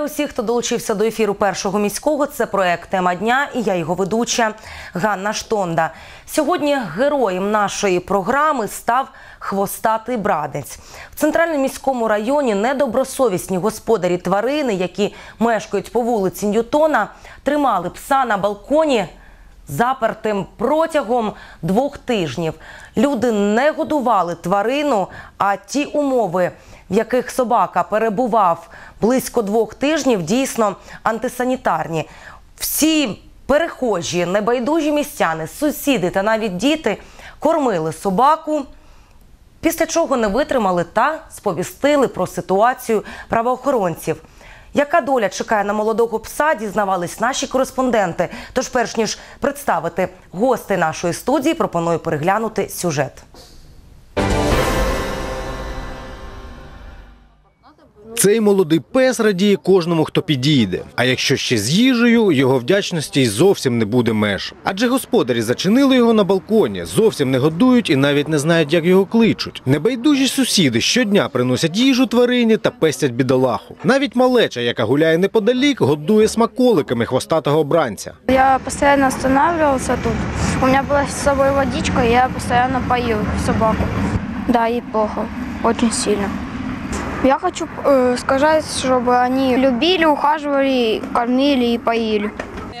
Вітаю усіх, хто долучився до ефіру першого міського. Це проект Тема дня і я його ведуча Ганна Штонда. Сьогодні героєм нашої програми став хвостатий брадець. В центральному міському районі недобросовісні господарі тварини, які мешкають по вулиці Ньютона, тримали пса на балконі запертим протягом двох тижнів. Люди не годували тварину, а ті умови, в яких собака перебував близько двох тижнів, дійсно антисанітарні. Всі перехожі, небайдужі містяни, сусіди та навіть діти кормили собаку. Після чого не витримали та сповістили про ситуацію правоохоронців. Яка доля чекає на молодого пса, дізнавались наші кореспонденти. Тож, перш ніж представити гостей нашої студії, пропоную переглянути сюжет. Цей молодий пес радіє кожному, хто підійде. А якщо ще з їжею, його вдячності й зовсім не буде меж. Адже господарі зачинили його на балконі, зовсім не годують і навіть не знають, як його кличуть. Небайдужі сусіди щодня приносять їжу тварині та пестять бідолаху. Навіть малеча, яка гуляє неподалік, годує смаколиками хвостатого обранця. Я постоянно останавливался тут. У меня была с собой водичка, и я постоянно поил собаку. Да, ей плохо, очень сильно. Я хочу э, сказать, чтобы они любили, ухаживали, кормили и поили.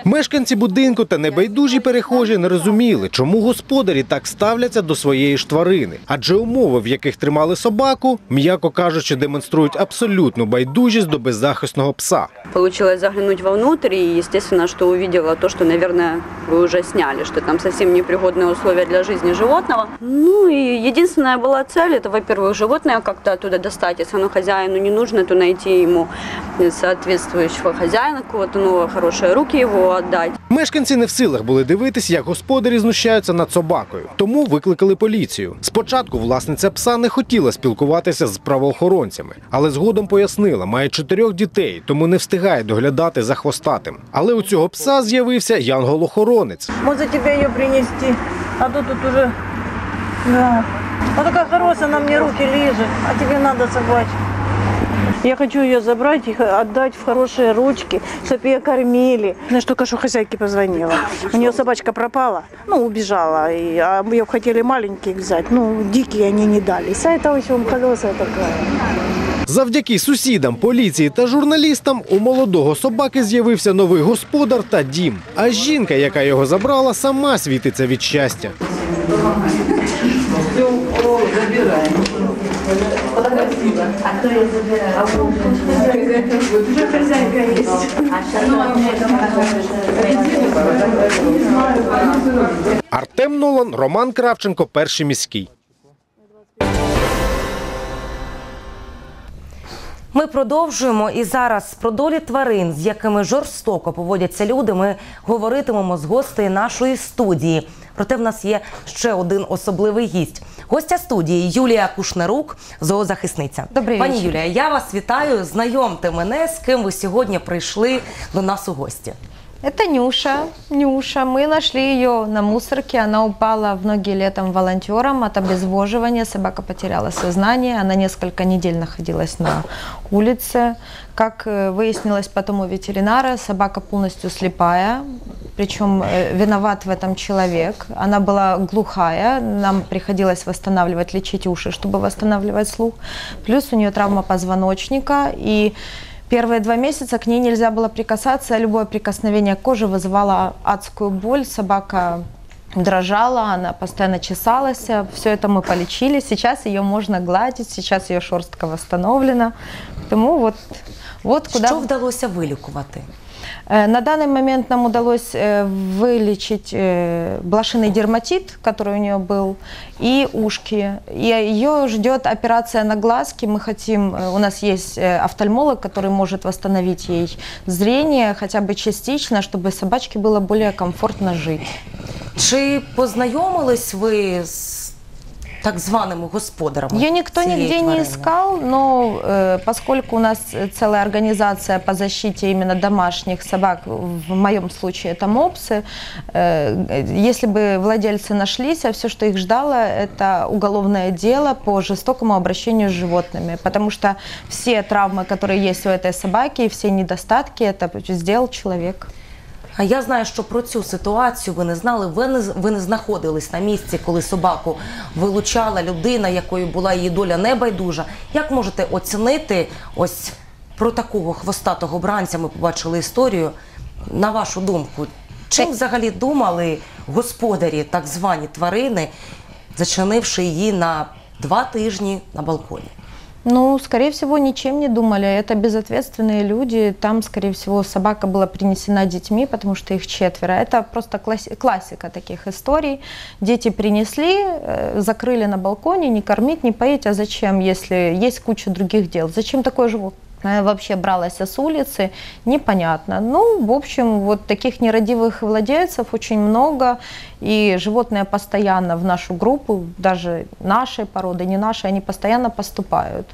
Мешканці будинку та небайдужі перехожі не розуміли, чому господарі так ставляться до своєї ж тварини. Адже умови, в яких тримали собаку, м'яко кажучи, демонструють абсолютну байдужість до беззахисного пса. Получилось заглянуть вовнутрь и, естественно, что увидела то, что, наверное, вы уже сняли, что там совсем непригодные условия для жизни животного. Ну и единственная была цель, это, во-первых, животное как-то оттуда достать. Если оно хозяину не нужно, то найти ему соответствующего хозяина, какого-то нового, хорошие руки его отдать. Мешканці не в силах були дивитись, як господарі знущаються над собакою, тому викликали поліцію. Спочатку власниця пса не хотіла спілкуватися з правоохоронцями, але згодом пояснила, має чотирьох дітей, тому не встигає доглядати за хвостатим. Але у цього пса з'явився янгол-охоронець. Может тебе ее принести, а то тут уже... Да. А такая хорошая, она мне руки лижет, а тебе надо собачку. Я хочу ее забрать и отдать в хорошие ручки, чтобы ее кормили. Знаешь, только что хозяйке позвонила. У нее собачка пропала, ну, убежала. И, а ее хотели маленьких взять, ну, дикие они не дались. А это, в общем, колесая такая. Завдяки сусідам, поліції та журналістам у молодого собаки з'явився новий господар та дім. А жінка, яка його забрала, сама світиться від щастя. Артем Нолан, Роман Кравченко, перший міський. Ми продовжуємо і зараз про долі тварин, з якими жорстоко поводяться люди. Ми говоритимемо з гостею нашої студії. Проте в нас є ще один особливий гість. Гостя студії Юлія Кушнерук, зоозахисниця. Добрий Пані вечір. Юлія, я вас вітаю. Знайомте мене, з ким ви сьогодні прийшли до нас у гості. Это Нюша. Нюша. Мы нашли ее на мусорке. Она упала многие летом волонтерам от обезвоживания. Собака потеряла сознание. Она несколько недель находилась на улице. Как э, выяснилось потом у ветеринара, собака полностью слепая. Причем э, виноват в этом человек. Она была глухая. Нам приходилось восстанавливать, лечить уши, чтобы восстанавливать слух. Плюс у нее травма позвоночника. И Первые два месяца к ней нельзя было прикасаться, любое прикосновение к коже вызывало адскую боль, собака дрожала, она постоянно чесалась, все это мы полечили, сейчас ее можно гладить, сейчас ее шерстка восстановлена, потому вот, вот куда... Що вдалося вилікувати? Э, На данный момент нам удалось э, вылечить э, блошиный дерматит, который у нее был, и ушки. И ее ждет операция на глазки. Мы хотим, у нас есть офтальмолог, который может восстановить ей зрение хотя бы частично, чтобы собачке было более комфортно жить. Чи познайомились ви з так званими господарами? Ее никто цієї нигде не тварини? искал, но э, поскольку у нас э, целая организация по защите именно домашних собак, в моем случае это мопсы, э, если бы владельцы нашлись, а все, что их ждало, это уголовное дело по жестокому обращению с животными, потому что все травмы, которые есть у этой собаки, и все недостатки, это сделал человек. А я знаю, що про цю ситуацію ви не знали. Ви не ви не знаходились на місці, коли собаку вилучала людина, якою була її доля небайдужа. Як можете оцінити ось про такого хвостатого бранця? Ми побачили історію. На вашу думку, чим взагалі думали господарі, так звані тварини, зачинивши її на два тижні на балконі? Ну, скорее всего, ничем не думали. Это безответственные люди. Там, скорее всего, собака была принесена детьми, потому что их четверо. Это просто класси- классика таких историй. Дети принесли, э, закрыли на балконе, не кормить, не поить. А зачем, если есть куча других дел? Зачем такое животное вообще бралось с улицы? Непонятно. Ну, в общем, вот таких нерадивых владельцев очень много. И животные постоянно в нашу группу, даже нашей породы, не нашей, они постоянно поступают.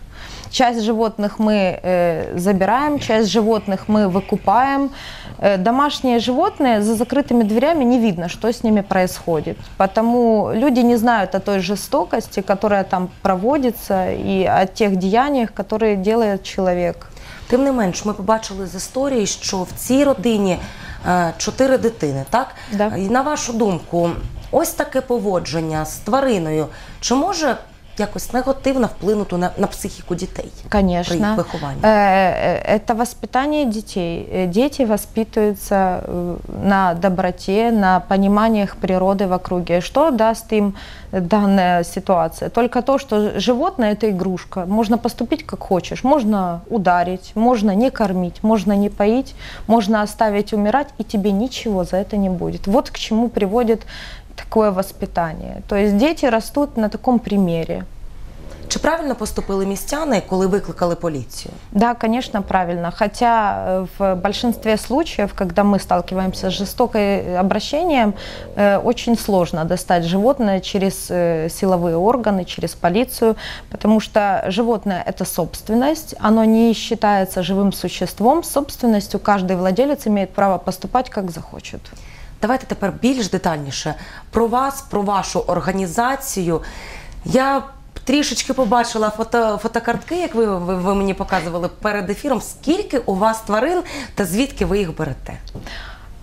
Часть животных мы э, забираем, часть животных мы выкупаем. Э, домашние животные за закрытыми дверями не видно, что с ними происходит. Потому люди не знают о той жестокости, которая там проводится, и о тех деяниях, которые делает человек. Тим не менш, ми побачили з історії, що в цій родині е, чотири дитини, так? Да. І на вашу думку, ось таке поводження з твариною, чи може якось негативно вплинути на, на психіку дітей при їх Конечно. вихованні? Э, э, Это воспитание детей. Э, Дети воспитываются э, на доброте, на понимании их природы в округе. Что даст им данная ситуация? Только то, что животное – это игрушка. Можно поступить как хочешь. Можно ударить, можно не кормить, можно не поить, можно оставить умирать, и тебе ничего за это не будет. Вот к чему приводит такое воспитание. То есть дети растут на таком примере. Чи правильно поступили містяни, коли викликали поліцію? Да, конечно, правильно. Хотя э, в большинстве случаев, когда мы сталкиваемся с жестокой обращением, э, очень сложно достать животное через э, силовые органы, через полицию, потому что животное – это собственность, оно не считается живым существом. С собственностью каждый владелец имеет право поступать, как захочет. Давайте тепер більш детальніше про вас, про вашу організацію. Я трішечки побачила фото, фотокартки, як ви, ви, ви мені показували перед ефіром. Скільки у вас тварин та звідки ви їх берете?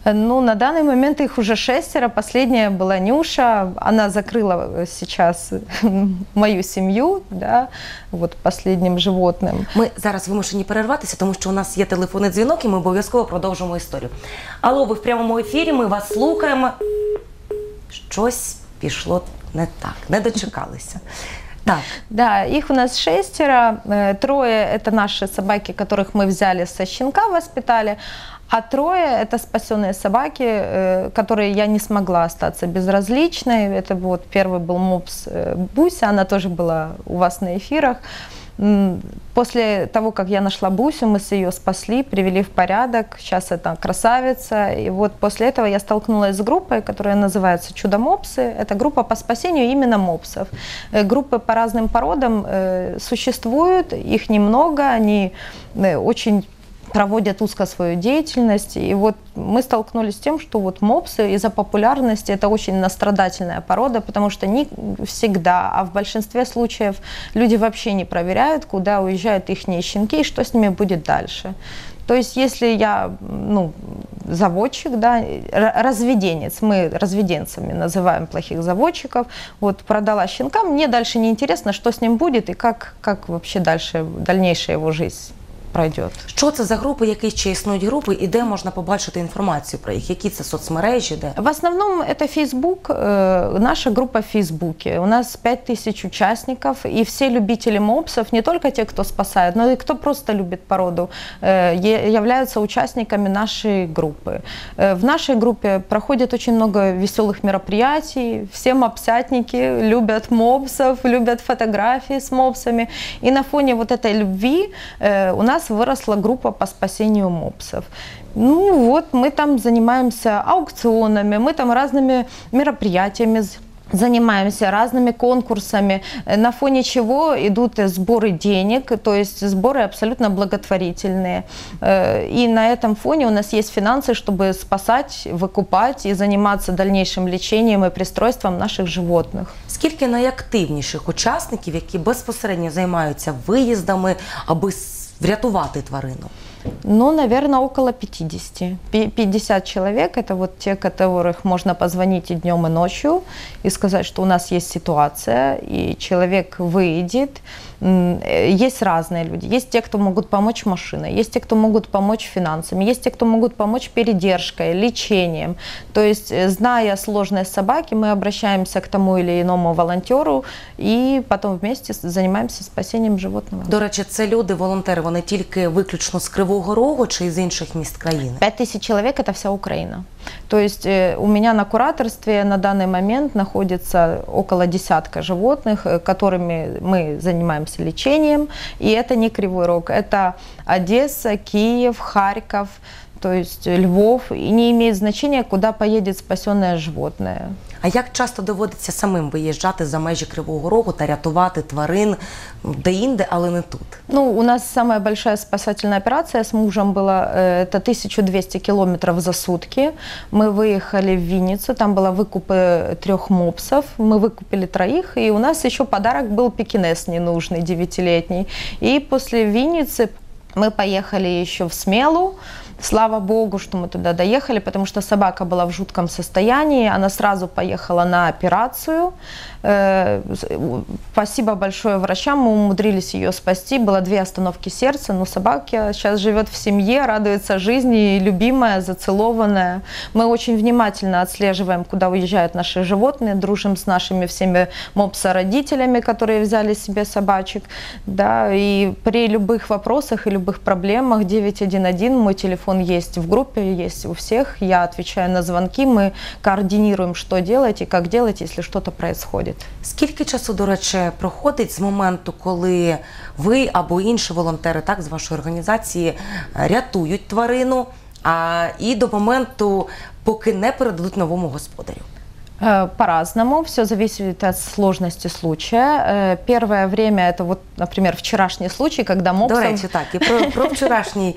Э, Ну, на данный момент их уже шестеро. Последняя была Нюша. Она закрыла э, сейчас мою семью, да, вот последним животным. Ми зараз вимушені перерватися, тому що у нас є телефонний дзвінок, і ми обов'язково продовжимо історію. Алло, ви в прямому ефірі, ми вас слухаємо. Щось пішло не так, не дочекалися. Так, Да, их у нас шестеро. Э, Трое – это наши собаки, которых мы взяли со щенка, воспитали. А трое – это спасенные собаки, э, которые я не смогла остаться безразличной. Это вот первый был мопс э, Буся, она тоже была у вас на эфирах. После того, как я нашла Бусю, мы с ее спасли, привели в порядок. Сейчас это красавица. И вот после этого я столкнулась с группой, которая называется «Чудо-мопсы». Это группа по спасению именно мопсов. Э, Группы по разным породам существуют, их немного, они очень проводят узко свою деятельность. И вот мы столкнулись с тем, что вот мопсы из-за популярности это очень настрадательная порода, потому что не всегда, а в большинстве случаев люди вообще не проверяют, куда уезжают их щенки и что с ними будет дальше. То есть, если я, ну, заводчик, да, разведенец, мы разведенцами называем плохих заводчиков, вот продала щенка, мне дальше не интересно, что с ним будет и как, как вообще дальше, дальнейшая его жизнь пройдет. що це за групи, які ще існують групи, і де можна побачити інформацію про їх? Які це соцмережі, де? В основном это Facebook, э, наша группа в Фейсбуке. У нас 5000 участников, и все любители мопсов, не только те, кто спасает, но и кто просто любит породу, э, е- являются участниками нашей группы. Э, В нашей группе проходит очень много веселых мероприятий, все мопсятники любят мопсов, любят фотографии с мопсами, и на фоне вот этой любви э, у нас выросла группа по спасению мопсов. Ну вот, мы там занимаемся аукционами, мы там разными мероприятиями з- занимаемся разными конкурсами, э, на фоне чего идут э, сборы денег, то есть сборы абсолютно благотворительные. Э, И на этом фоне у нас есть финансы, чтобы спасать, выкупать и заниматься дальнейшим лечением и пристройством наших животных. Скільки найактивніших учасників, які безпосередньо займаються виїздами, аби с- врятувати тварину? Ну, наверное, около 50. Пи- 50 человек – это вот те, которых можно позвонить и днем, и ночью, и сказать, что у нас есть ситуация, и человек выйдет. Э, Есть разные люди. Есть те, кто могут помочь машиной, есть те, кто могут помочь финансами, есть те, кто могут помочь передержкой, лечением. То есть, э, зная сложность собаки, мы обращаемся к тому или иному волонтеру, и потом вместе занимаемся спасением животного. До речі, це люди, волонтери, вони тільки виключно з Кривого Рогу чи з інших міст країни? 5000 человек – это вся Украина. То есть э, у меня на кураторстве на данный момент находится около десятка животных, э, которыми мы занимаемся лечением. И это не Кривой Рог, это Одесса, Киев, Харьков, то есть э, Львов. И не имеет значения, куда поедет спасенное животное. А як часто доводиться самим виїжджати за межі Кривого Рогу та рятувати тварин де-інде, але не тут? Ну, у нас самая большая спасательная операция с мужем была, э, это 1200 километров за сутки. Мы выехали в Винницу, там было выкупы трех мопсов, мы выкупили троих, и у нас еще подарок был пекинес ненужный, девятилетний. И после Винницы мы поехали еще в Смелу, Слава богу, что мы туда доехали, потому что собака была в жутком состоянии. Она сразу поехала на операцию. Э, Спасибо большое врачам, мы умудрились ее спасти. Было две остановки сердца, но собака сейчас живет в семье, радуется жизни, любимая, зацелованная. Мы очень внимательно отслеживаем, куда уезжают наши животные, дружим с нашими всеми мопса-родителями, которые взяли себе собачек. Да, и при любых вопросах и любых проблемах 911, мой телефон есть в группе, есть у всех. Я отвечаю на звонки, мы координируем, что делать и как делать, если что-то происходит. Скільки часу, до речі, проходить з моменту, коли ви або інші волонтери так, з вашої організації е, рятують тварину, а, і до моменту, поки не передадуть новому господарю? Э, По-разному, все зависит от сложности случая. Э, Первое время это вот, например, вчерашний случай, когда мопс... До речі, так, і про, про вчорашній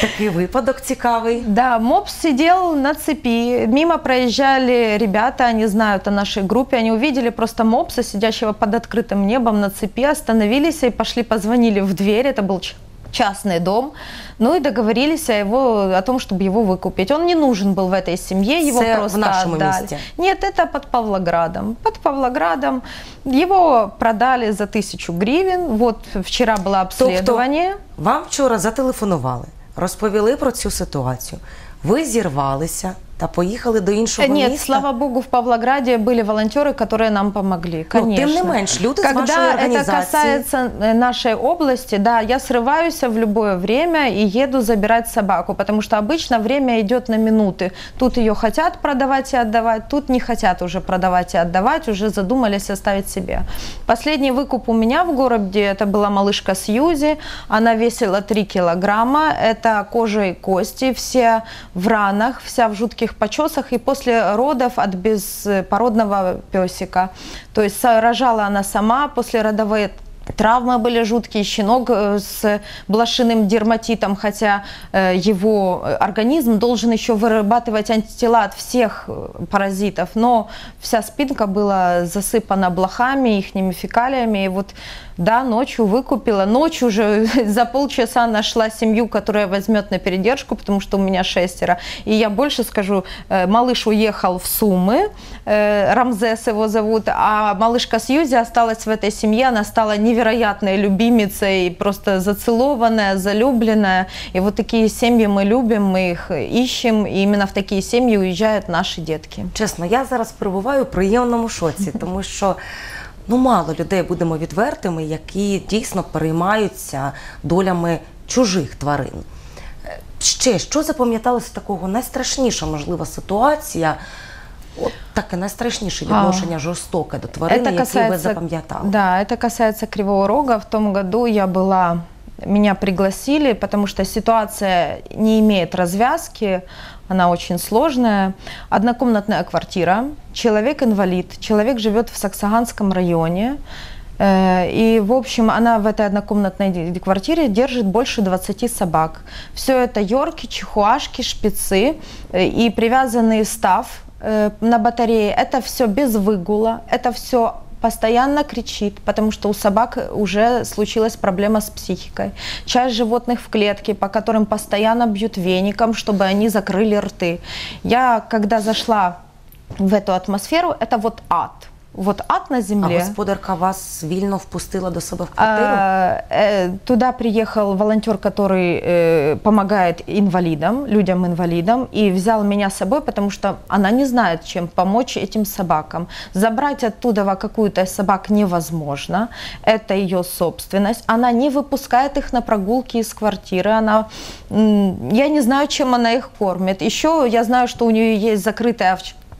такий випадок цікавий. Да, мопс сидел на цепи, мимо проезжали ребята, они знают о нашей группе, они увидели просто мопса, сидящего под открытым небом на цепи, остановились и пошли, позвонили в дверь, это был ч- частный дом, ну и договорились о, его, о том, чтобы его выкупить. Он не нужен был в этой семье, его Це в просто нашому отдали. місті? Нет, это под Павлоградом. Под Павлоградом его продали за тысячу гривен. Вот вчера было обследование. Вам вчора зателефонували, розповіли про цю ситуацію. Ви зірвалися та поїхали до іншого Э, Нет, міста. слава богу, в Павлограде были волонтеры, которые нам помогли. Ну, Конечно. тем не меньше, люди с вашей Когда это организации- касается э, нашей области, да, я срываюсь в любое время и еду забирать собаку, потому что обычно время идет на минуты. Тут ее хотят продавать и отдавать, тут не хотят уже продавать и отдавать, уже задумались оставить себе. Последний выкуп у меня в городе, это была малышка Сьюзи, она весила 3 килограмма, это кожа и кости, все в ранах, вся в жутких почесах и после родов от беспородного песика. То есть рожала она сама, после родовой Травмы были жуткие, щенок э, с блошиным дерматитом, хотя э, его организм должен еще вырабатывать антитела от всех э, паразитов, но вся спинка была засыпана блохами, их фекалиями, и вот да, ночью выкупила, ночью уже за полчаса нашла семью, которая возьмет на передержку, потому что у меня шестеро. И я больше скажу, малыш уехал в Сумы, Рамзес его зовут, а малышка Сьюзи осталась в этой семье, она стала невероятной любимицей, просто зацелованная, залюбленная. И вот такие семьи мы любим, мы их ищем, и именно в такие семьи уезжают наши детки. Чесно, я зараз перебуваю в приємному шоці, тому що ну мало людей будемо відвертими, які дійсно переймаються долями чужих тварин. Е, Ще що запам'яталося такого найстрашніша можлива ситуація? От таке найстрашніше відношення жорстоке до тварини, яке ви запам'ятали. да, это касается Кривого Рога. В том году я была меня пригласили, потому что ситуация не имеет развязки, она очень сложная. Однокомнатная квартира, человек инвалид, человек живет в Саксаганском районе. Э, И, в общем, она в этой однокомнатной квартире держит больше 20 собак. Все это йорки, чихуашки, шпицы э, и привязанный став э, на батарее. Это все без выгула, это все постоянно кричит, потому что у собак уже случилась проблема с психикой. Часть животных в клетке, по которым постоянно бьют веником, чтобы они закрыли рты. Я, когда зашла в эту атмосферу, это вот ад. Вот ад на А земле. господарка вас вільно впустила до себе в квартиру? А, э, Туда приехал волонтер, который э, помогает инвалидам, людям-инвалидам, и взял меня с собой, потому что она не знает, чем помочь этим собакам. Забрать оттуда какую-то собак невозможно, это ее собственность. Она не выпускает их на прогулки из квартиры, она, я не знаю, чем она их кормит. Еще я знаю, что у нее есть закрытая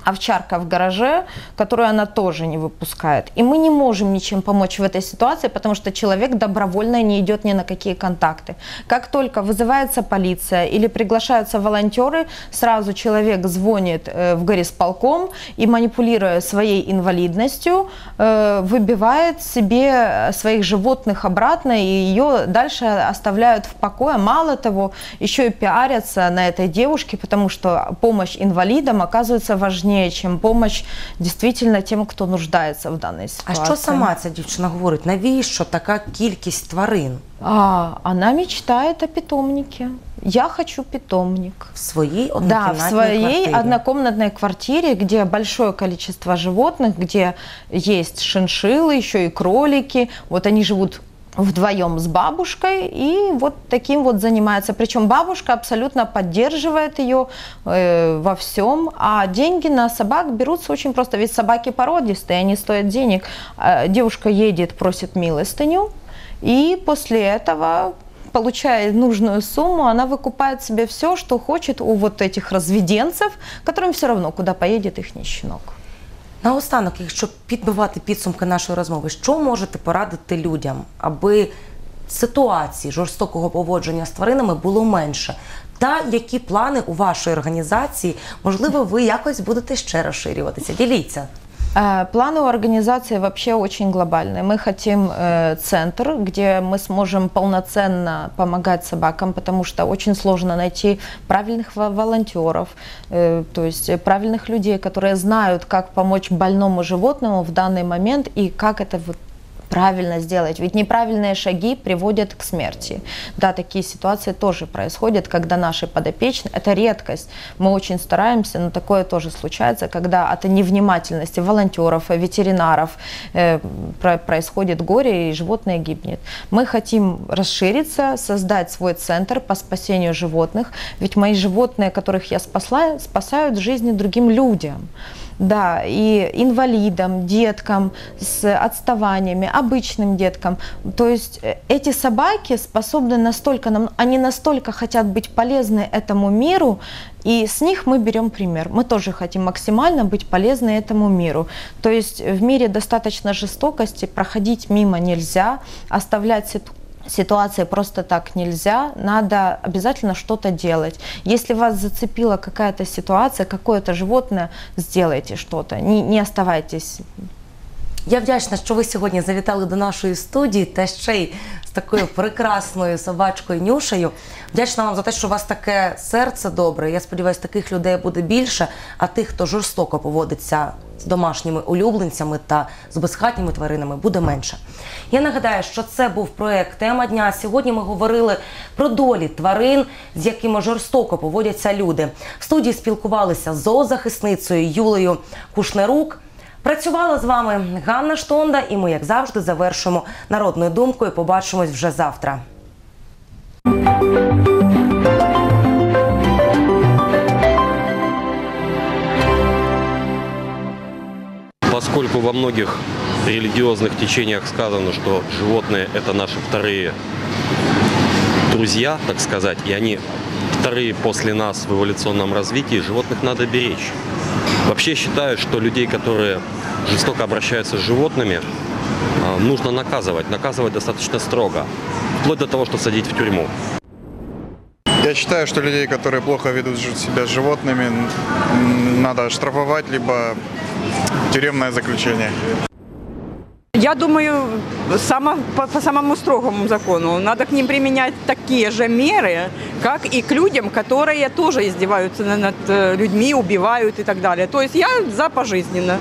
овчарка в гараже, которую она тоже не выпускает. И мы не можем ничем помочь в этой ситуации, потому что человек добровольно не идет ни на какие контакты. Как только вызывается полиция или приглашаются волонтеры, сразу человек звонит э, в горисполком и, манипулируя своей инвалидностью, э, выбивает себе своих животных обратно и ее дальше оставляют в покое. Мало того, еще и пиарятся на этой девушке, потому что помощь инвалидам оказывается важнее, чем помощь действительно тем, кто нуждается в данной А ситуации. що сама ця дівчина говорить? Навіщо така кількість тварин А, она мечтает о питомнике. Я хочу питомник. в своїй Да, однокімнатній в своей квартирі? однокомнатной квартире, где большое количество животных, где есть шиншиллы, еще и кролики. Вот они живут вдвоем с бабушкой и вот таким вот занимается. Причем бабушка абсолютно поддерживает ее э, во всем, а деньги на собак берутся очень просто. Ведь собаки породистые, они стоят денег. А девушка едет, просит милостыню, и после этого получая нужную сумму, она выкупает себе все, что хочет у вот этих разведенцев, которым все равно, куда поедет их щенок. Наостанок, якщо підбивати підсумки нашої розмови, що можете порадити людям, аби ситуації жорстокого поводження з тваринами було менше? Та які плани у вашої організації? Можливо, ви якось будете ще розширюватися? Діліться. Э, Планы у организации вообще очень глобальные. Мы хотим э, центр, где мы сможем полноценно помогать собакам, потому что очень сложно найти правильных во- волонтеров, э, то есть правильных людей, которые знают, как помочь больному животному в данный момент и как это вот правильно сделать. Ведь неправильные шаги приводят к смерти. Да, такие ситуации тоже происходят, когда наши подопечные, это редкость, мы очень стараемся, но такое тоже случается, когда от невнимательности волонтеров, ветеринаров э, про- происходит горе и животное гибнет. Мы хотим расшириться, создать свой центр по спасению животных, ведь мои животные, которых я спасла, спасают жизни другим людям. Да, и инвалидам, деткам с отставаниями, обычным деткам. То есть э, эти собаки способны настолько, нам- они настолько хотят быть полезны этому миру, и с них мы берем пример. Мы тоже хотим максимально быть полезны этому миру. То есть в мире достаточно жестокости, проходить мимо нельзя, оставлять ситуацию ситуации просто так нельзя, надо обязательно что-то делать. Если вас зацепила какая-то ситуация, какое-то животное, сделайте что-то, не, не оставайтесь. Я вдячна, що ви сьогодні завітали до нашої студії та ще й з такою прекрасною собачкою Нюшею. Вдячна вам за те, що у вас таке серце добре. Я сподіваюся, таких людей буде більше, а тих, хто жорстоко поводиться з домашніми улюбленцями та з безхатніми тваринами, буде менше. Я нагадаю, що це був проект Тема дня. Сьогодні ми говорили про долі тварин, з якими жорстоко поводяться люди. В студії спілкувалися з зоозахисницею Юлею Кушнерук. Працювала з вами Ганна Штонда, і ми, як завжди, завершуємо народною думкою. Побачимось вже завтра. Поскольку во многих религиозных течениях сказано, что животные это наши вторые друзья, так сказать, и они вторые после нас в эволюционном развитии, животных надо беречь. Вообще считаю, что людей, которые жестоко обращаются с животными, а, нужно наказывать, наказывать достаточно строго, вплоть до того, что садить в тюрьму. Я считаю, что людей, которые плохо ведут себя с животными, надо штрафовать, либо тюремное заключение. Я думаю, само, по, по самому строгому закону надо к ним применять такие же меры, как и к людям, которые тоже издеваются на- над э, людьми, убивают и так далее. То есть я за пожизненно.